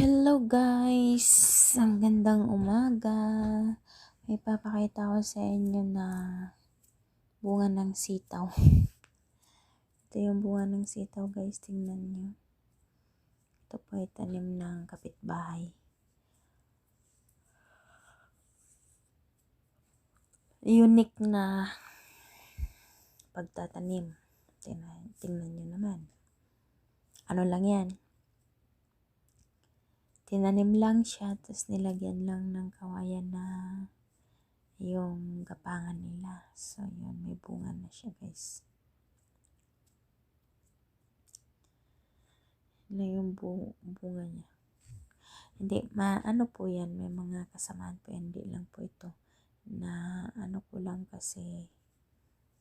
Hello guys! Ang gandang umaga. May papakita ko sa inyo na bunga ng sitaw. Ito yung bunga ng sitaw guys, tingnan nyo. Ito po ay tanim ng kapitbahay. Unique na pagtatanim. Tingnan, tingnan nyo naman. Ano lang yan? Tinanim lang siya, tapos nilagyan lang ng kawayan na yung gapangan nila. So, yun, may bunga na siya, guys. Na yung bu- bunga niya. Hindi, ma, ano po yan, may mga kasamaan po hindi lang po ito. Na, ano ko lang kasi,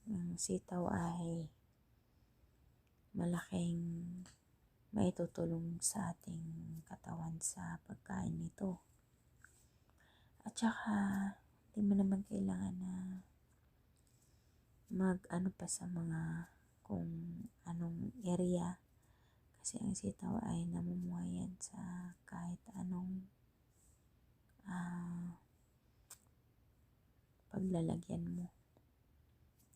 ang sitaw ay malaking maitutulong sa ating katawan sa pagkain nito. At saka, hindi mo naman kailangan na mag ano pa sa mga kung anong area kasi ang sitaw ay namumuhay yan sa kahit anong ah, paglalagyan mo.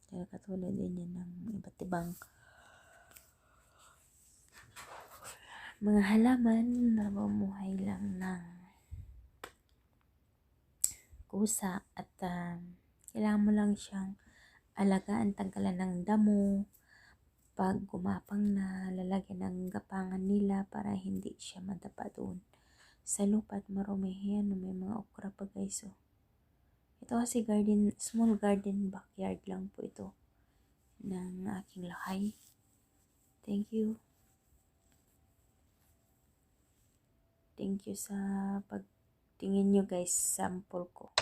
Kaya katulad din yan ng iba't ibang mga halaman na mamuhay lang ng kusa at uh, kailangan mo lang siyang alagaan, tanggalan ng damo. Pag gumapang na lalagyan ng gapangan nila para hindi siya madapa doon sa lupa at marumi yan may mga okra pa guys oh. ito kasi garden, small garden backyard lang po ito ng aking lahay thank you Thank you sa pagtingin nyo guys, sample ko.